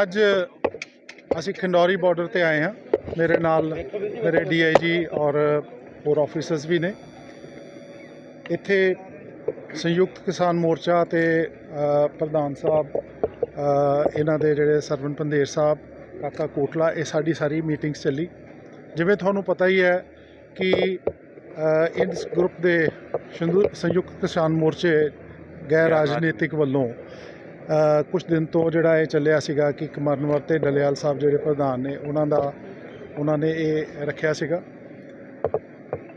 ਅੱਜ ਅਸੀਂ ਖੰਡੌਰੀ ਬਾਰਡਰ ਤੇ ਆਏ ਹਾਂ। ਮੇਰੇ ਨਾਲ ਮੇਰੇ ਡੀਆਈਜੀ ਔਰ ਹੋਰ ਆਫੀਸਰਸ ਵੀ ਨੇ। ਇੱਥੇ ਸੰਯੁਕਤ ਕਿਸਾਨ ਮੋਰਚਾ ਤੇ ਪ੍ਰਧਾਨ ਸਾਹਿਬ ਇਹਨਾਂ ਦੇ ਜਿਹੜੇ ਸਰਵਨ ਪੰਦੇਰ ਸਾਹਿਬ, ਕਾਕਾ ਕੋਟਲਾ, ਇਹ ਸਾਡੀ ਸਾਰੀ ਮੀਟਿੰਗਸ ਚੱਲੀ। ਜਿਵੇਂ ਤੁਹਾਨੂੰ ਪਤਾ ਹੀ ਹੈ ਕਿ ਇਸ ਗਰੁੱਪ ਦੇ ਸੰਯੁਕਤ ਕਿਸਾਨ ਮੋਰਚੇ ਗੈਰ ਰਾਜਨੀਤਿਕ ਵੱਲੋਂ ਕੁਝ ਦਿਨ ਤੋਂ ਜਿਹੜਾ ਇਹ ਚੱਲਿਆ ਸੀਗਾ ਕਿ ਕਮਰਨਵਰ ਤੇ ਡਲਿਆਲ ਸਾਹਿਬ ਜਿਹੜੇ ਪ੍ਰਧਾਨ ਨੇ, ਉਹਨਾਂ ਦਾ, ਉਹਨਾਂ ਨੇ ਇਹ ਰੱਖਿਆ ਸੀਗਾ।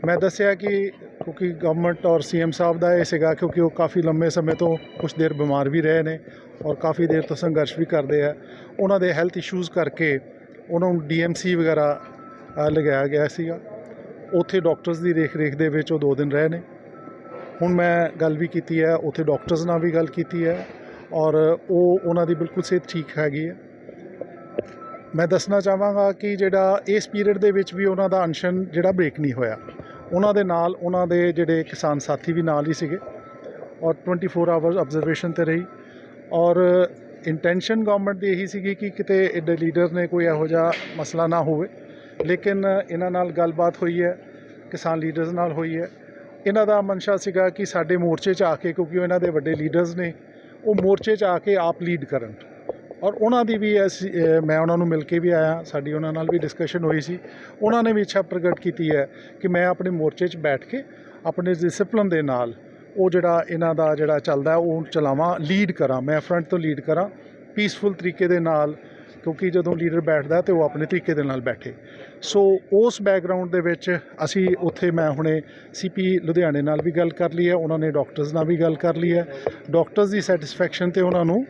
ਮੈਂ ਦੱਸਿਆ ਕਿ ਕਿਉਂਕਿ ਗਵਰਨਮੈਂਟ ਔਰ ਸੀਐਮ ਸਾਹਿਬ ਦਾ ਇਹ ਸੀਗਾ ਕਿਉਂਕਿ ਉਹ ਕਾਫੀ ਲੰਮੇ ਸਮੇਂ ਤੋਂ ਕੁਝ ਦੇਰ ਬਿਮਾਰ ਵੀ ਰਹੇ ਨੇ ਔਰ ਕਾਫੀ ਦੇਰ ਤੋਂ ਸੰਘਰਸ਼ ਵੀ ਕਰਦੇ ਆ। ਉਹਨਾਂ ਦੇ ਹੈਲਥ ਇਸ਼ੂਜ਼ ਕਰਕੇ ਉਹਨਾਂ ਨੂੰ ਡੀਐਮਸੀ ਵਗੈਰਾ ਲਗਾਇਆ ਗਿਆ ਸੀਗਾ। ਉੱਥੇ ਡਾਕਟਰਸ ਦੀ ਦੇਖ ਰੇਖ ਦੇ ਵਿੱਚ ਉਹ ਦੋ ਦਿਨ ਰਹੇ ਨੇ। ਹੁਣ ਮੈਂ ਗੱਲ ਵੀ ਕੀਤੀ ਹੈ, ਉੱਥੇ ਡਾਕਟਰਸ ਨਾਲ ਵੀ ਗੱਲ ਕੀਤੀ ਹੈ। ਔਰ ਉਹ ਉਹਨਾਂ ਦੀ ਬਿਲਕੁਲ ਸਿਹਤ ਠੀਕ ਹੈਗੀ ਹੈ। ਮੈਂ ਦੱਸਣਾ ਚਾਹਾਂਗਾ ਕਿ ਜਿਹੜਾ ਇਸ ਪੀਰੀਅਡ ਦੇ ਵਿੱਚ ਵੀ ਉਹਨਾਂ ਦਾ ਅਨਸ਼ਨ ਜਿਹੜਾ ਬ੍ਰੇਕ ਨਹੀਂ ਹੋਇਆ, ਉਹਨਾਂ ਦੇ ਨਾਲ ਉਹਨਾਂ ਦੇ ਜਿਹੜੇ ਕਿਸਾਨ ਸਾਥੀ ਵੀ ਨਾਲ ਹੀ ਸੀਗੇ ਔਰ 24 ਆਵਰਸ ਆਬਜ਼ਰਵੇਸ਼ਨ ਤੇ ਰਹੀ ਔਰ ਇੰਟੈਂਸ਼ਨ ਗਵਰਨਮੈਂਟ ਦੀ ਇਹੀ ਸੀਗੀ ਕਿ ਕਿਤੇ ਐਡੇ ਲੀਡਰ ਨੇ ਕੋਈ ਇਹੋ ਜਿਹਾ ਮਸਲਾ ਨਾ ਹੋਵੇ, ਲੇਕਿਨ ਇਹਨਾਂ ਨਾਲ ਗੱਲਬਾਤ ਹੋਈ ਹੈ, ਕਿਸਾਨ ਲੀਡਰਸ ਨਾਲ ਹੋਈ ਹੈ। ਇਹਨਾਂ ਦਾ ਮਨਸ਼ਾ ਸੀਗਾ ਕਿ ਸਾਡੇ ਮੋਰਚੇ 'ਚ ਆ ਕੇ ਕਿਉਂਕਿ ਇਹਨਾਂ ਦੇ ਵੱਡੇ ਲੀਡਰਸ ਨੇ ਉਹ ਮੋਰਚੇ 'ਚ ਆ ਕੇ ਆਪ ਲੀਡ ਕਰਨ। ਔਰ ਉਹਨਾਂ ਦੀ ਵੀ ਅਸੀਂ ਮੈਂ ਉਹਨਾਂ ਨੂੰ ਮਿਲ ਕੇ ਵੀ ਆਇਆ, ਸਾਡੀ ਉਹਨਾਂ ਨਾਲ ਵੀ ਡਿਸਕਸ਼ਨ ਹੋਈ ਸੀ। ਉਹਨਾਂ ਨੇ ਵੀ ਇੱਛਾ ਪ੍ਰਗਟ ਕੀਤੀ ਹੈ ਕਿ ਮੈਂ ਆਪਣੇ ਮੋਰਚੇ 'ਚ ਬੈਠ ਕੇ ਆਪਣੇ ਡਿਸਪਲਿਨ ਦੇ ਨਾਲ ਉਹ ਜਿਹੜਾ ਇਹਨਾਂ ਦਾ ਜਿਹੜਾ ਚੱਲਦਾ ਉਹ ਚਲਾਵਾਂ ਲੀਡ ਕਰਾਂ, ਮੈਂ ਫਰੰਟ ਤੋਂ ਲੀਡ ਕਰਾਂ ਪੀਸਫੁਲ ਤਰੀਕੇ ਦੇ ਨਾਲ ਕਿਉਂਕਿ ਜਦੋਂ ਲੀਡਰ ਬੈਠਦਾ ਤੇ ਉਹ ਆਪਣੇ ਤਰੀਕੇ ਦੇ ਨਾਲ ਬੈਠੇ। ਸੋ ਉਸ ਬੈਕਗ੍ਰਾਉਂਡ ਦੇ ਵਿੱਚ ਅਸੀਂ ਉੱਥੇ ਮੈਂ ਹੁਣੇ ਸੀਪੀ ਲੁਧਿਆਣੇ ਨਾਲ ਵੀ ਗੱਲ ਕਰ ਲਈ ਹੈ, ਉਹਨਾਂ ਨੇ ਡਾਕਟਰਸ ਨਾਲ ਵੀ ਗੱਲ ਕਰ ਲਈ ਹੈ। ਡਾਕਟਰਸ ਦੀ ਸੈਟੀਸਫੈਕਸ਼ਨ ਤੇ ਉਹਨਾਂ ਨੂੰ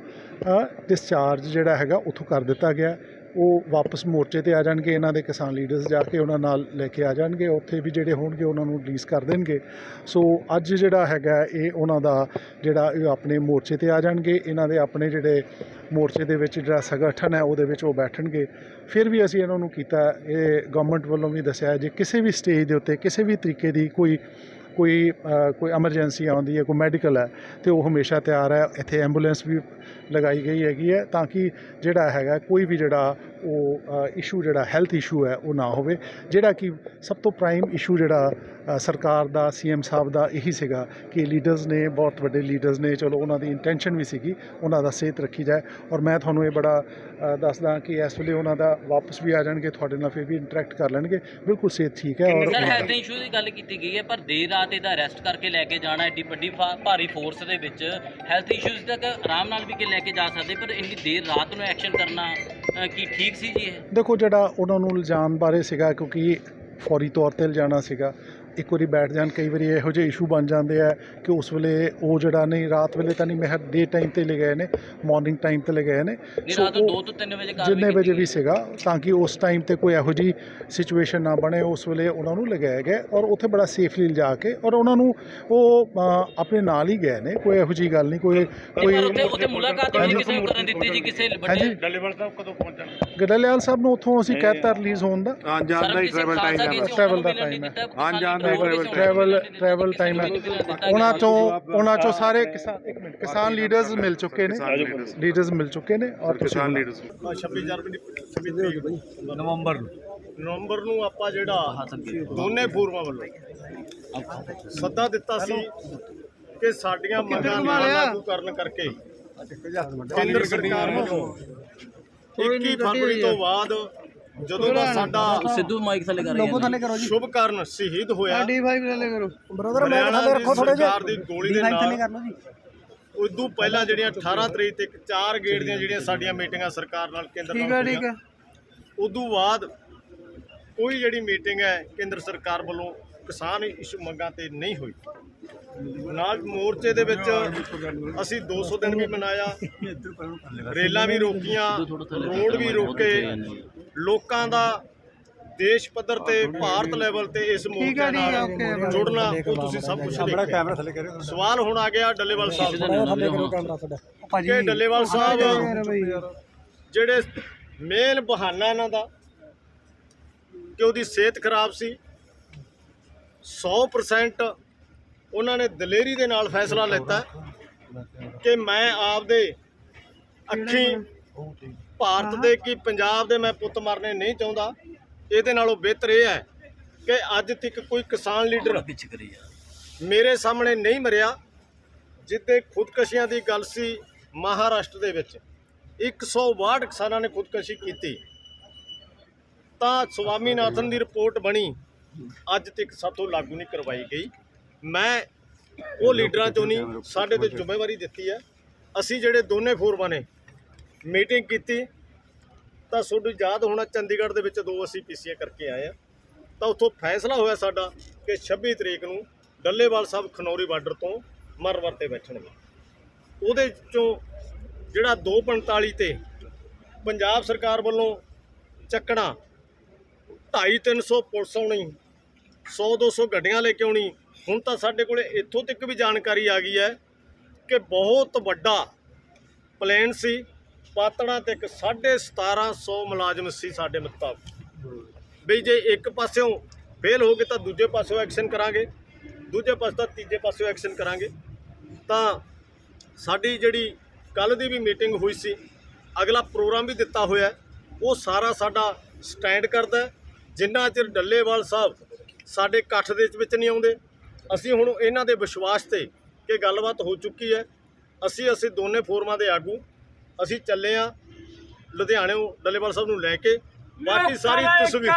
ਡਿਸਚਾਰਜ ਜਿਹੜਾ ਹੈਗਾ ਉੱਥੋਂ ਕਰ ਦਿੱਤਾ ਗਿਆ। ਉਹ ਵਾਪਸ ਮੋਰਚੇ ਤੇ ਆ ਜਾਣਗੇ, ਇਹਨਾਂ ਦੇ ਕਿਸਾਨ ਲੀਡਰਸ ਜਾ ਕੇ ਉਹਨਾਂ ਨਾਲ ਲੈ ਕੇ ਆ ਜਾਣਗੇ, ਉੱਥੇ ਵੀ ਜਿਹੜੇ ਹੋਣਗੇ ਉਹਨਾਂ ਨੂੰ ਰਿਲੀਜ਼ ਕਰ ਦੇਣਗੇ। ਸੋ ਅੱਜ ਜਿਹੜਾ ਹੈਗਾ ਇਹ ਉਹਨਾਂ ਦਾ ਜਿਹੜਾ ਆਪਣੇ ਮੋਰਚੇ ਤੇ ਆ ਜਾਣਗੇ, ਇਹਨਾਂ ਦੇ ਆਪਣੇ ਜਿਹੜੇ ਮੋਰਚੇ ਦੇ ਵਿੱਚ ਜਿਹੜਾ ਸੰਗਠਨ ਹੈ, ਉਹਦੇ ਵਿੱਚ ਉਹ ਬੈਠਣਗੇ। ਫਿਰ ਵੀ ਅਸੀਂ ਇਹਨਾਂ ਨੂੰ ਕੀਤਾ, ਇਹ ਗਵਰਨਮੈਂਟ ਵੱਲੋਂ ਵੀ ਦੱਸਿਆ ਜੇ ਕਿਸੇ ਵੀ ਸਟੇਜ ਦੇ ਉੱਤੇ, ਕਿਸੇ ਵੀ ਤਰੀਕੇ ਦੀ ਕੋਈ ਕੋਈ ਕੋਈ ਐਮਰਜੈਂਸੀ ਆਉਂਦੀ ਹੈ, ਕੋਈ ਮੈਡੀਕਲ ਹੈ, ਤੇ ਉਹ ਹਮੇਸ਼ਾ ਤਿਆਰ ਹੈ। ਇੱਥੇ ਐਂਬੂਲੈਂਸ ਵੀ ਲਗਾਈ ਗਈ ਹੈਗੀ ਹੈ ਤਾਂ ਕਿ ਜਿਹੜਾ ਹੈਗਾ ਕੋਈ ਵੀ ਜਿਹੜਾ ਉਹ ਇਸ਼ੂ ਜਿਹੜਾ ਹੈਲਥ ਇਸ਼ੂ ਹੈ ਉਹ ਨਾ ਹੋਵੇ। ਜਿਹੜਾ ਕਿ ਸਭ ਤੋਂ ਪ੍ਰਾਈਮ ਇਸ਼ੂ ਜਿਹੜਾ ਸਰਕਾਰ ਦਾ ਸੀਐਮ ਸਾਹਿਬ ਦਾ ਇਹੀ ਸੀਗਾ ਕਿ ਲੀਡਰਸ ਨੇ ਬਹੁਤ ਵੱਡੇ ਲੀਡਰਸ ਨੇ ਚਲੋ ਉਹਨਾਂ ਦੀ ਇੰਟੈਂਸ਼ਨ ਵੀ ਸੀਗੀ ਉਹਨਾਂ ਦਾ ਸਿਹਤ ਰੱਖੀ ਜਾਏ। ਔਰ ਮੈਂ ਤੁਹਾਨੂੰ ਇਹ ਬੜਾ ਅ, ਦੱਸਦਾ ਕਿ ਇਸ ਵੇਲੇ ਉਹਨਾਂ ਦਾ ਵਾਪਸ ਵੀ ਆ ਜਾਣਗੇ ਤੁਹਾਡੇ ਨਾਲ ਫਿਰ ਵੀ ਇੰਟਰੈਕਟ ਕਰ ਲੈਣਗੇ। ਬਿਲਕੁਲ ਸਿਹਤ ਠੀਕ ਹੈ ਔਰ ਸਰ ਹੈਲਥ ਇਸ਼ੂ ਦੀ ਗੱਲ ਕੀਤੀ ਗਈ ਹੈ ਪਰ ਦੇਰ ਰਾਤ ਇਹਦਾ ਅਰੈਸਟ ਕਰਕੇ ਲੈ ਕੇ ਜਾਣਾ ਐਡੀ ਵੱਡੀ ਭਾਰੀ ਫੋਰਸ ਦੇ ਵਿੱਚ। ਹੈਲਥ ਇਸ਼ੂਜ਼ ਤੱਕ ਆਰਾਮ ਨਾਲ ਵੀ ਕਿ ਲੈ ਕੇ ਜਾ ਸਕਦੇ ਪਰ ਇੰਨੀ ਦੇਰ ਰਾਤ ਨੂੰ ਐਕਸ਼ਨ ਕਰਨਾ ਅ, ਕੀ ਠੀਕ ਸੀ ਜੀ ਇਹ? ਦੇਖੋ ਜਿਹੜਾ ਉਹਨਾਂ ਨੂੰ ਇਲਜ਼ਾਮ ਬਾਰੇ ਸੀਗਾ ਕਿਉਂਕਿ ਫੌਰੀ ਤੌਰ ਤੇ ਲਿਜਾਣਾ ਸੀਗਾ ਇੱਕ ਵਾਰੀ ਬੈਠ ਜਾਣ ਕਈ ਵਾਰੀ ਇਹੋ ਜਿਹੇ ਇਸ਼ੂ ਬਣ ਜਾਂਦੇ ਆ ਕਿ ਉਸ ਵੇਲੇ ਉਹ ਜਿਹੜਾ ਨਹੀਂ ਰਾਤ ਵੇਲੇ ਤਾਂ ਨਹੀਂ ਮੈਂ ਡੇ ਟਾਈਮ ਤੇ ਲੈ ਗਏ ਨੇ ਮਾਰਨਿੰਗ ਟਾਈਮ ਤੇ ਲੈ ਗਏ ਨੇ ਸੋ ਰਾਤ ਨੂੰ ਉਹ 2 ਤੋਂ 3 ਵਜੇ ਕਾਰਵਾਈ ਜਿੰਨੇ ਵਜੇ ਵੀ ਸੀਗਾ ਤਾਂ ਕਿ ਉਸ ਟਾਈਮ ਤੇ ਕੋਈ ਇਹੋ ਜੀ ਸਿਚੁਏਸ਼ਨ ਨਾ ਬਣੇ ਉਸ ਵੇਲੇ ਉਹਨਾਂ ਨੂੰ ਲਗਾਇਆ ਗਿਆ ਔਰ ਉੱਥੇ ਬੜਾ ਸੇਫਲੀ ਲਿਜਾ ਕੇ ਔਰ ਉਹਨਾਂ ਨੂੰ ਉਹ ਅ, ਆਪਣੇ ਨਾਲ ਹੀ ਗਏ ਨੇ ਕੋਈ ਇਹੋ ਜੀ ਗੱਲ ਨਹੀਂ ਕੋਈ। ਕੋਈ ਉੱਥੇ ਉੱਥੇ ਮੁਲਾਕਾਤ ਨਹੀਂ ਕਿਸੇ ਨੂੰ ਕਰਨ ਦਿੱਤੀ ਜੀ ਕਿਸੇ ਹਾਂਜੀ। ਵੱਡੇ ਡੱਲੇਵਾਲ ਸਾਹਿਬ ਕਦੋਂ ਪਹੁੰਚਣ ਗਡਲਿਆਲ ਸਾਹਿਬ ਨੂੰ ਉੱਥੋਂ ਅਸੀਂ ਕਹਿਤਾ ਰਿਲੀਜ਼ ਹੋਣ ਦਾ। ਆਉਣ ਜਾਣ ਦਾ ਹੀ ਟਰੈਵਲ ਟਾਈਮ ਹੈ Travel ਦਾ time ਹੈ। ਆਉਣ ਜਾਣ ਟਰੈਵਲ ਟਰੈਵਲ ਟਾਈਮ ਹੈ। ਉਹਨਾਂ ਚੋਂ ਉਹਨਾਂ ਚੋਂ ਸਾਰੇ ਕਿਸਾਨ ਇੱਕ ਮਿੰਟ ਕਿਸਾਨ ਲੀਡਰਸ ਮਿਲ ਚੁੱਕੇ ਨੇ। ਲੀਡਰਸ ਮਿਲ ਚੁੱਕੇ ਨੇ ਔਰ ਕਿਸਾਨ। ਲੀਡਰਸ 26 ਜਨਵਰੀ 26 ਤਰੀਕ ਨਵੰਬਰ ਨੂੰ। ਨਵੰਬਰ ਨੂੰ ਆਪਾਂ ਜਿਹੜਾ ਦੋਨੇ ਫੋਰਮਾਂ ਵੱਲੋਂ ਸੱਦਾ ਦਿੱਤਾ ਸੀ ਕਿ ਸਾਡੀਆਂ ਮੰਗਾਂ ਨਾ ਲਾਗੂ ਕਰਨ ਕਰਕੇ ਕੇਂਦਰ ਸਰਕਾਰ ਵੱਲੋਂ 21 ਫਰਵਰੀ ਤੋਂ ਬਾਅਦ ਜਦੋਂ ਦਾ ਸਾਡਾ ਸਿੱਧੂ ਮਾਈਕ ਥੱਲੇ ਕਰ ਰਹੇ ਸ਼ੁਭ ਕਰਨ ਸ਼ਹੀਦ ਹੋਇਆ। D5 ਲੈ ਕਰੋ। ਬ੍ਰਦਰ ਮੈਂ ਥੱਲੇ ਰੱਖੋ ਥੋੜੇ ਜਿਹਾ। ਦੀ ਗੋਲੀ ਦੇ ਨਾਲ ਉਦੋਂ ਪਹਿਲਾਂ ਜਿਹੜੀਆਂ 18 ਤਰੀਕ ਤੱਕ ਚਾਰ ਗੇੜ ਦੀਆਂ ਜਿਹੜੀਆਂ ਸਾਡੀਆਂ ਮੀਟਿੰਗਾਂ ਸਰਕਾਰ ਨਾਲ ਕੇਂਦਰ ਠੀਕ ਨਾਲ ਹੈ ਠੀਕ ਹੋਈਆਂ ਹੈ ਉਦੋਂ ਬਾਅਦ ਕੋਈ ਜਿਹੜੀ ਮੀਟਿੰਗ ਹੈ ਕੇਂਦਰ ਸਰਕਾਰ ਵੱਲੋਂ ਕਿਸਾਨ ਇਸ਼ੂ ਮੰਗਾਂ ਤੇ ਨਹੀਂ ਹੋਈ ਨਾਲ ਮੋਰਚੇ ਦੇ ਵਿੱਚ ਅਸੀਂ 200 ਦਿਨ ਵੀ ਮਨਾਇਆ। ਰੇਲਾਂ ਵੀ ਰੋਕੀਆਂ ਰੋਡ ਵੀ ਰੋਕੇ। ਲੋਕਾਂ ਦਾ ਦੇਸ਼ ਪੱਧਰ ਤੇ ਭਾਰਤ ਲੈਵਲ ਤੇ ਇਸ ਮੋਰਚੇ ਨਾਲ। ਜੁੜਨਾ ਉਹ ਤੁਸੀਂ ਸਭ ਕੁਝ ਦੇਖਿਆ। ਸਵਾਲ ਹੁਣ ਆ ਗਿਆ ਡੱਲੇਵਾਲ ਸਾਹਿਬ ਦਾ ਕਿ ਡੱਲੇਵਾਲ ਸਾਹਿਬ ਜਿਹੜੇ ਮੇਨ ਬਹਾਨਾ ਇਹਨਾਂ ਦਾ ਕਿ ਉਹਦੀ ਸਿਹਤ ਖਰਾਬ ਸੀ। 100% ਉਹਨਾਂ ਨੇ ਦਲੇਰੀ ਦੇ ਨਾਲ ਫੈਸਲਾ ਲਿੱਤਾ ਕਿ ਮੈਂ ਆਪਦੇ ਅੱਖੀ ਭਾਰਤ ਦੇ ਕੀ ਪੰਜਾਬ ਦੇ ਮੈਂ ਪੁੱਤ ਮਰਨੇ ਨਹੀਂ ਚਾਹੁੰਦਾ। ਇਹਦੇ ਨਾਲੋਂ ਬਿਹਤਰ ਇਹ ਹੈ ਕਿ ਅੱਜ ਤੱਕ ਕੋਈ ਕਿਸਾਨ ਲੀਡਰ ਮੇਰੇ ਸਾਹਮਣੇ ਨਹੀਂ ਮਰਿਆ ਜਿੱਤੇ ਖੁਦਕਸ਼ੀਆਂ ਦੀ ਗੱਲ ਸੀ ਮਹਾਰਾਸ਼ਟਰ ਦੇ ਵਿੱਚ। 162 ਕਿਸਾਨਾਂ ਨੇ ਖੁਦਕਸ਼ੀ ਕੀਤੀ। ਤਾਂ ਸਵਾਮੀਨਾਥਨ ਦੀ ਰਿਪੋਰਟ ਬਣੀ ਅੱਜ ਤੱਕ ਸਾਥੋਂ ਲਾਗੂ ਨਹੀਂ ਕਰਵਾਈ ਗਈ। ਮੈਂ ਉਹ ਲੀਡਰਾਂ ਚੋਂ ਨਹੀਂ, ਸਾਡੇ ਤੇ ਜ਼ਿੰਮੇਵਾਰੀ ਦਿੱਤੀ ਹੈ। ਅਸੀਂ ਜਿਹੜੇ ਦੋਨੇ ਫੋਰਮਾਂ ਨੇ ਮੀਟਿੰਗ ਕੀਤੀ, ਤਾਂ ਤੁਹਾਨੂੰ ਯਾਦ ਹੋਣਾ ਚੰਡੀਗੜ੍ਹ ਦੇ ਵਿੱਚ ਦੋ ਅਸੀਂ ਪੀਸੀਏ ਕਰਕੇ ਆਏ ਆ ਤਾਂ ਉੱਥੋਂ ਫੈਸਲਾ ਹੋਇਆ ਸਾਡਾ ਕਿ 26 ਤਰੀਕ ਨੂੰ ਡੱਲੇਵਾਲ ਸਾਹਿਬ ਖਨੌਰੀ ਬਾਰਡਰ ਤੋਂ ਮਰ ਵਰਤੇ ਬੈਠਣਗੇ। ਉਹਦੇ ਚੋਂ ਜਿਹੜਾ 245 ਤੇ ਪੰਜਾਬ ਸਰਕਾਰ ਵੱਲੋਂ ਚੱਕਣਾ 2.5 300 ਪੁਲਿਸ ਆਉਣੀ 100 200 ਗੱਡੀਆਂ ਲੈ ਕੇ ਆਉਣੀ। ਹੁਣ ਤਾਂ ਸਾਡੇ ਕੋਲੇ ਇੱਥੋਂ ਤੱਕ ਵੀ ਜਾਣਕਾਰੀ ਆ ਗਈ ਹੈ ਕਿ ਬਹੁਤ ਵੱਡਾ ਪਲੇਨ ਸੀ। ਪਾਤੜਾ ਤੇ ਇੱਕ 1750 ਮੁਲਾਜ਼ਮ ਸੀ ਸਾਡੇ ਮੁਤਾਬਕ। ਵੀ ਜੇ ਇੱਕ ਪਾਸਿਓਂ ਫੇਲ ਹੋ ਗਏ ਤਾਂ ਦੂਜੇ ਪਾਸਿਓਂ ਐਕਸ਼ਨ ਕਰਾਂਗੇ। ਦੂਜੇ ਪਾਸੇ ਤਾਂ ਤੀਜੇ ਪਾਸਿਓਂ ਐਕਸ਼ਨ ਕਰਾਂਗੇ। ਤਾਂ ਸਾਡੀ ਜਿਹੜੀ ਕੱਲ ਦੀ ਵੀ ਮੀਟਿੰਗ ਹੋਈ ਸੀ, ਅਗਲਾ ਪ੍ਰੋਗਰਾਮ ਵੀ ਦਿੱਤਾ ਹੋਇਆ ਉਹ ਸਾਰਾ ਸਾਡਾ ਸਟੈਂਡ ਕਰਦਾ ਹੈ। ਜਿੰਨਾ ਚਿਰ ਡੱਲੇਵਾਲ ਸਾਹਿਬ ਸਾਡੇ ਇਕੱਠ ਦੇ ਵਿੱਚ ਨਹੀਂ ਆਉਂਦੇ। ਅਸੀਂ ਹੁਣ ਇਹਨਾਂ ਦੇ ਵਿਸ਼ਵਾਸ ਤੇ ਕਿ ਗੱਲਬਾਤ ਹੋ ਚੁੱਕੀ ਹੈ। ਅਸੀਂ ਅਸੀਂ ਦੋਨੇ ਫੋਰਮਾਂ ਦੇ ਆਗੂ ਅਸੀਂ ਚੱਲੇ ਆ ਲੁਧਿਆਣੇੋਂ ਡੱਲੇਵਾਲ ਸਾਹਿਬ ਨੂੰ ਲੈ ਕੇ। ਬਾਕੀ ਸਾਰੀ ਤਸਵੀਰ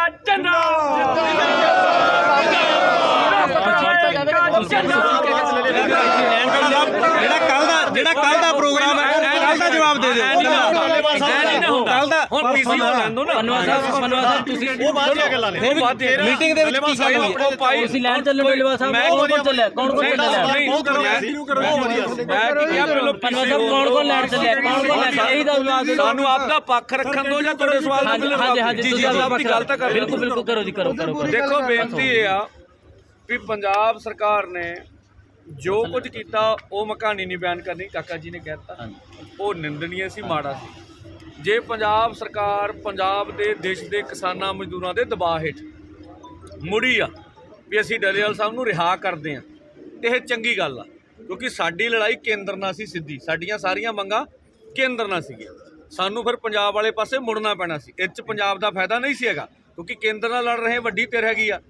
ਜਿਹੜਾ ਜਿਹੜਾ ਕੱਲ ਦਾ ਪ੍ਰੋਗਰਾਮ ਹੈ ਕੱਲ ਦਾ ਜਵਾਬ ਦੇ ਦਿਓ। ਕੱਲ ਦਾ ਹੁਣ ਪੀਸੀ ਹੋ ਲੈਂਦੋ ਨਾ। ਮਨਵਾ ਸਾਹਿਬ ਮਨਵਾ ਸਾਹਿਬ ਤੁਸੀਂ ਉਹ ਬਾਅਦ ਦੀਆਂ ਗੱਲਾਂ ਨੇ। ਮੀਟਿੰਗ ਦੇ ਵਿੱਚ ਕੀ ਗੱਲ ਹੋਈ ਤੁਸੀਂ ਲੈਣ ਚੱਲੇ ਡੱਲੇਵਾਲ ਸਾਹਿਬ ਕੌਣ ਕੌਣ ਚੱਲਿਆ? ਕੌਣ ਕੌਣ ਚੱਲਿਆ? ਬਹੁਤ ਵਧੀਆ ਸੀ ਮੈਂ ਕੀ ਕਿਹਾ ਪਹਿਲਾਂ ਮਨਵਾ ਸਾਹਿਬ ਕੌਣ ਕੌਣ ਲੈਣ ਚੱਲਿਆ? ਕੌਣ ਕੌਣ ਲੈਣ ਇਹੀ ਦਾ ਜਵਾਬ ਦਿਓ ਸਾਨੂੰ ਆਪਦਾ ਪੱਖ ਰੱਖਣ ਦਿਓ ਜਾਂ ਤੁਹਾਡੇ ਸਵਾਲ ਦਾ ਹਾਂਜੀ ਹਾਂਜੀ ਤੁਸੀਂ ਜੀ ਆਪਣੀ ਗੱਲ ਤਾਂ ਕਰ ਬਿਲਕੁਲ ਬਿਲਕੁਲ। ਕਰੋ ਜੀ ਕਰੋ ਕਰੋ ਦੇਖੋ ਬੇਨਤੀ ਇਹ ਆ ਵੀ ਪੰਜਾਬ ਸਰਕਾਰ ਨੇ ਜੋ ਕੁਝ ਕੀਤਾ ਉਹ ਮੈਂ ਕਹਾਣੀ ਨਹੀਂ ਬਿਆਨ ਕਰਨੀ ਕਾਕਾ ਜੀ ਨੇ ਕਹਿਤਾ ਉਹ ਨਿੰਦਣੀय ਸੀ ਮਾੜਾ ਸੀ। ਜੇ ਪੰਜਾਬ ਸਰਕਾਰ ਪੰਜਾਬ ਦੇ ਦੇਸ਼ ਦੇ ਕਿਸਾਨਾਂ ਮਜ਼ਦੂਰਾਂ ਦੇ ਦਬਾਅ ਹੇਠ ਮੁੜੀ ਆ ਵੀ ਅਸੀਂ ਡਲੇਵਾਲ ਸਾਹਿਬ ਨੂੰ ਰਿਹਾ ਕਰਦੇ ਆ ਤੇ ਇਹ ਚੰਗੀ ਗੱਲ ਆ ਕਿਉਂਕਿ ਸਾਡੀ ਲੜਾਈ ਕੇਂਦਰ ਨਾਲ ਸੀ ਸਿੱਧੀ। ਸਾਡੀਆਂ ਸਾਰੀਆਂ ਮੰਗਾਂ ਕੇਂਦਰ ਨਾਲ ਸੀਗੀਆਂ। ਸਾਨੂੰ ਫਿਰ ਪੰਜਾਬ ਵਾਲੇ ਪਾਸੇ ਮੁੜਨਾ ਪੈਣਾ ਸੀ। ਇਹ 'ਚ ਪੰਜਾਬ ਦਾ ਫਾਇਦਾ ਨਹੀਂ ਸੀ ਹੈਗਾ ਕਿਉਂਕਿ ਕੇਂਦਰ ਨਾਲ ਲੜ ਰਹੇ ਵੱਡੀ ਧਿਰ ਹੈਗੀ ਆ।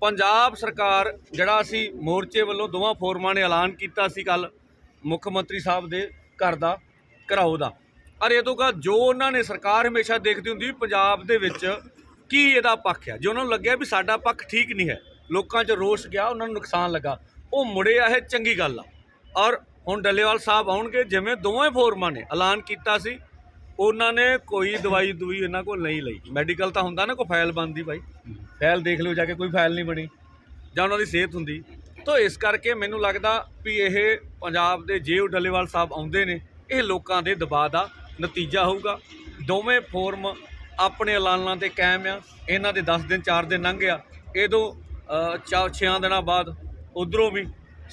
ਪੰਜਾਬ ਸਰਕਾਰ, ਜਿਹੜਾ ਅਸੀਂ ਮੋਰਚੇ ਵੱਲੋਂ ਦੋਵਾਂ ਫੋਰਮਾਂ ਨੇ ਐਲਾਨ ਕੀਤਾ ਸੀ ਕੱਲ ਮੁੱਖ ਮੰਤਰੀ ਸਾਹਿਬ ਦੇ ਘਰ ਦਾ, ਘਰਾਓ ਦਾ। ਅਰ ਇਹ ਤੋਂ ਕਾ ਜੋ ਉਹਨਾਂ ਨੇ ਸਰਕਾਰ ਹਮੇਸ਼ਾ ਦੇਖਦੀ ਹੁੰਦੀ ਵੀ ਪੰਜਾਬ ਦੇ ਵਿੱਚ ਕੀ ਇਹਦਾ ਪੱਖ ਹੈ। ਜੇ ਉਹਨਾਂ ਨੂੰ ਲੱਗਿਆ ਵੀ ਸਾਡਾ ਪੱਖ ਠੀਕ ਨਹੀਂ ਹੈ, ਲੋਕਾਂ 'ਚ ਰੋਸ ਗਿਆ, ਉਹਨਾਂ ਨੂੰ ਨੁਕਸਾਨ ਲੱਗਾ, ਉਹ ਮੁੜੇ ਆ ਇਹ ਚੰਗੀ ਗੱਲ ਆ। ਔਰ ਹੁਣ ਡੱਲੇਵਾਲ ਸਾਹਿਬ ਆਉਣਗੇ, ਜਿਵੇਂ ਦੋਵੇਂ ਫੋਰਮਾਂ ਨੇ ਐਲਾਨ ਕੀਤਾ ਸੀ, ਉਹਨਾਂ ਨੇ ਕੋਈ ਦਵਾਈ ਦੂਈ ਇਹਨਾਂ ਕੋਲ ਨਹੀਂ ਲਈ। ਮੈਡੀਕਲ ਤਾਂ ਹੁੰਦਾ ਨਾ ਕੋਈ ਫਾਈਲ ਬਣਦੀ ਭਾਈ ਫਾਈਲ ਦੇਖ ਲਿਓ ਜਾ ਕੇ ਕੋਈ ਫਾਈਲ ਨਹੀਂ ਬਣੀ ਜਾਂ ਉਹਨਾਂ ਦੀ ਸਿਹਤ ਹੁੰਦੀ। ਤਾਂ ਇਸ ਕਰਕੇ ਮੈਨੂੰ ਲੱਗਦਾ ਵੀ ਇਹ ਪੰਜਾਬ ਦੇ ਜੇ ਉਹ ਡੱਲੇਵਾਲ ਸਾਹਿਬ ਆਉਂਦੇ ਨੇ ਇਹ ਲੋਕਾਂ ਦੇ ਦਬਾਅ ਦਾ ਨਤੀਜਾ ਹੋਊਗਾ। ਦੋਵੇਂ ਫੋਰਮ ਆਪਣੇ ਐਲਾਨਾਂ ਤੇ ਕਾਇਮ ਆ ਇਹਨਾਂ ਦੇ 10 ਦਿਨ 4 ਦਿਨ ਲੰਘ ਗਿਆ। ਇਹਦੋਂ 6 ਦਿਨਾਂ ਬਾਅਦ ਉਧਰੋਂ ਵੀ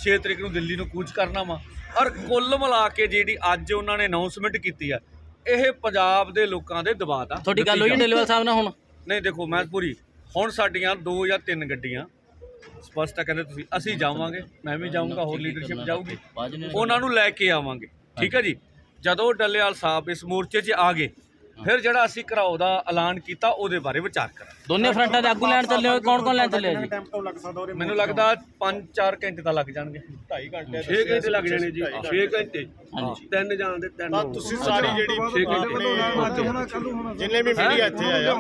6 ਤਰੀਕ ਨੂੰ ਦਿੱਲੀ ਨੂੰ ਕੂਚ ਕਰਨਾ ਵਾ। ਔਰ ਕੁੱਲ ਮਿਲਾ ਕੇ ਜਿਹੜੀ ਅੱਜ ਉਹਨਾਂ ਨੇ ਅਨਾਉਂਸਮੈਂਟ ਕੀਤੀ ਆ ਇਹ ਪੰਜਾਬ ਦੇ ਲੋਕਾਂ ਦੇ ਦਬਾਅ ਦਾ ਤੁਹਾਡੀ ਗੱਲ ਹੋਈ। ਡੱਲੇਵਾਲ ਸਾਹਿਬ ਨਾਲ ਹੁਣ? ਨਹੀਂ ਦੇਖੋ ਮੈਂ ਪੂਰੀ ਹੁਣ ਸਾਡੀਆਂ ਦੋ ਜਾਂ ਤਿੰਨ ਗੱਡੀਆਂ ਸਪਸ਼ਟ ਆ ਕਹਿੰਦੇ ਤੁਸੀਂ ਅਸੀਂ ਜਾਵਾਂਗੇ ਮੈਂ ਵੀ ਜਾਊਂਗਾ ਹੋਰ ਲੀਡਰਸ਼ਿਪ ਜਾਊਗੀ। ਉਹਨਾਂ ਨੂੰ ਲੈ ਕੇ ਆਵਾਂਗੇ ਠੀਕ ਹੈ ਜੀ? ਜਦੋਂ ਡੱਲੇਵਾਲ ਸਾਹਿਬ ਇਸ ਮੋਰਚੇ 'ਚ ਆ ਗਏ ਫਿਰ ਜਿਹੜਾ ਅਸੀਂ ਘਰਾਓ ਦਾ ਐਲਾਨ ਕੀਤਾ ਉਹਦੇ ਬਾਰੇ ਵਿਚਾਰ ਕਰਾਂਗੇ। ਦੋਨੇ ਫਰੰਟਾਂ ਦੇ ਆਗੂ ਲੈਣ ਚੱਲੇ ਹੋਏ ਕੌਣ ਕੌਣ ਲੈਣ ਚੱਲੇ ਆ ਜੀ? ਮੈਨੂੰ ਲੱਗਦਾ 5-4 ਘੰਟੇ ਤਾਂ ਲੱਗ ਜਾਣਗੇ। 2.5 ਘੰਟੇ 6 ਘੰਟੇ ਲੱਗ ਜਾਣੇ ਜੀ। 6 ਘੰਟੇ। ਹਾਂਜੀ। ਤਿੰਨ ਜਾਣ ਦੇ ਤਿੰਨ ਤਾਂ ਤੁਸੀਂ ਸਾਰੀ ਜਿਹੜੀ ਆਪਣੇ ਜਿੰਨੇ ਵੀ ਮੀਡੀਆ ਇੱਥੇ ਆਇਆ।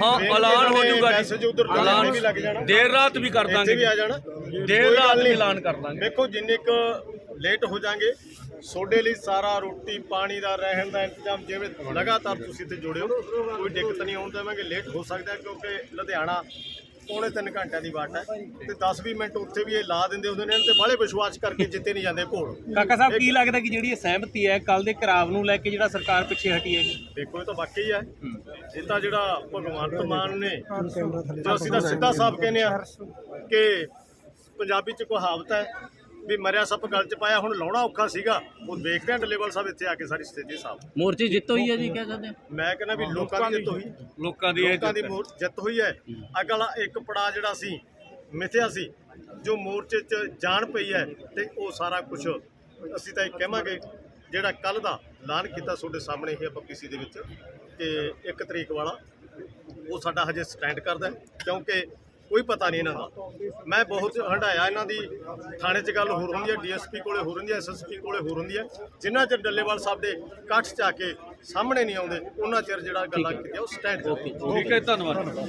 ਹਾਂ ਐਲਾਨ ਹੋ ਜਾਊਗਾ ਮੈਸੇਜ ਉਧਰ ਐਲਾਨ ਵੀ ਲੱਗ ਜਾਣਾ। ਦੇਰ ਰਾਤ ਵੀ ਕਰ ਇੱਥੇ ਵੀ ਦਾਂਗੇ। ਆ ਜਾਣਾ। ਦੇਰ ਰਾਤ। ਐਲਾਨ ਕਰ ਦਾਂਗੇ। ਦੇਖੋ ਜਿੰਨੇ ਕ ਲੇਟ ਹੋ ਜਾਾਂਗੇ ਤੁਹਾਡੇ ਲਈ ਸਾਰਾ ਰੋਟੀ ਪਾਣੀ ਦਾ ਰਹਿਣ ਦਾ ਇੰਤਜ਼ਾਮ ਜਿਵੇਂ ਲਗਾਤਾਰ ਤੁਸੀਂ ਤੇ ਜੁੜਿਓ ਕੋਈ ਦਿੱਕਤ ਨਹੀਂ ਆਉਣ ਦੇਵਾਂਗੇ ਲੇਟ ਹੋ ਸਕਦਾ ਹੈ ਕਿਉਂਕਿ ਲੁਧਿਆਣਾ ਪੌਣੇ 3 ਘੰਟਿਆਂ ਦੀ ਵਾਟ ਹੈ ਤੇ 10-20 ਮਿੰਟ ਉੱਥੇ ਵੀ ਇਹ ਲਾ ਦਿੰਦੇ ਹੁੰਦੇ ਨੇ ਤੇ ਬਾਹਲੇ ਵਿਸ਼ਵਾਸ ਕਰਕੇ ਜਿੱਤੇ ਨਹੀਂ ਜਾਂਦੇ ਘੋਲ। ਕਾਕਾ ਸਾਹਿਬ ਕੀ ਲੱਗਦਾ ਕਿ ਜਿਹੜੀ ਇਹ ਸਹਿਮਤੀ ਹੈ ਕੱਲ ਦੇ ਕਰਾਵ ਨੂੰ ਲੈ ਕੇ ਜਿਹੜਾ ਸਰਕਾਰ ਪਿੱਛੇ ਹਟੀ ਹੈ ਦੇਖੋ ਇਹ ਤਾਂ ਵਾਕਈ ਹੈ। ਇਹ ਤਾਂ ਜਿਹੜਾ ਭਗਵੰਤ ਮਾਨ ਨੇ ਜੋ ਅਸੀਂ ਤਾਂ ਸਿੱਧਾ ਸਾਫ਼ ਕਹਿੰਦੇ ਆ ਕਿ ਪੰਜਾਬੀ ਚ ਕਹਾਵਤ ਹੈ ਵੀ ਮਰਿਆ ਸੱਪ ਗਲ ਚ ਪਾਇਆ ਹੁਣ ਲਾਉਣਾ ਔਖਾ ਸੀਗਾ। ਉਹ ਦੇਖਦੇ ਆ ਡਿਲੀਵਰ ਸਾਹਿਬ ਇੱਥੇ ਆ ਕੇ ਸਾਰੀ ਸਥਿਤੀ ਸਾਫ਼। ਮੋਰਚੇ ਜਿੱਤ ਹੋਈ ਹੈ ਜੀ ਕਹਿ ਸਕਦੇ ਹਾਂ? ਮੈਂ ਕਹਿੰਦਾ ਵੀ ਲੋਕਾਂ ਦੀ ਜਿੱਤ ਹੋਈ। ਲੋਕਾਂ ਦੀ ਇਹ ਲੋਕਾਂ ਦੀ ਮੋਰ ਜਿੱਤ ਹੋਈ ਹੈ। ਅਗਲਾ ਇੱਕ ਪੜਾ ਜਿਹੜਾ ਸੀ ਮਿਥਿਆ ਸੀ ਜੋ ਮੋਰਚੇ 'ਚ ਜਾਣ ਪਈ ਹੈ ਤੇ ਉਹ ਸਾਰਾ ਕੁਝ ਅਸੀਂ ਤਾਂ ਇਹ ਕਹਾਂਗੇ ਜਿਹੜਾ ਕੱਲ ਦਾ ਐਲਾਨ ਕੀਤਾ ਤੁਹਾਡੇ ਸਾਹਮਣੇ ਇਹ ਆਪਾਂ ਪੀਸੀ ਦੇ ਵਿੱਚ ਕਿ ਇੱਕ ਤਰੀਕ ਵਾਲਾ ਉਹ ਸਾਡਾ ਹਜੇ ਸਟੈਂਡ ਕਰਦਾ ਹੈ, ਕਿਉਂਕਿ ਕੋਈ ਪਤਾ ਨਹੀਂ ਇਹਨਾਂ ਦਾ। ਮੈਂ ਬਹੁਤ ਹੰਡਾਇਆ ਇਹਨਾਂ ਦੀ। ਥਾਣੇ 'ਚ ਗੱਲ ਹੋਰ ਹੁੰਦੀ ਹੈ ਡੀਐਸਪੀ ਕੋਲੇ ਹੋਰ ਹੁੰਦੀ ਹੈ ਐਸਐਸਪੀ ਕੋਲੇ ਹੋਰ ਹੁੰਦੀ ਹੈ। ਜਿੰਨਾ ਚਿਰ ਡੱਲੇਵਾਲ ਸਾਹਿਬ ਦੇ ਇਕੱਠ 'ਚ ਆ ਕੇ ਸਾਹਮਣੇ ਨਹੀਂ ਆਉਂਦੇ ਉਹਨਾਂ ਚਿਰ ਜਿਹੜਾ ਗੱਲਾਂ ਕੀਤੀਆਂ ਉਹ ਸਟੈਂਡ ਠੀਕ ਹੈ ਧੰਨਵਾਦ।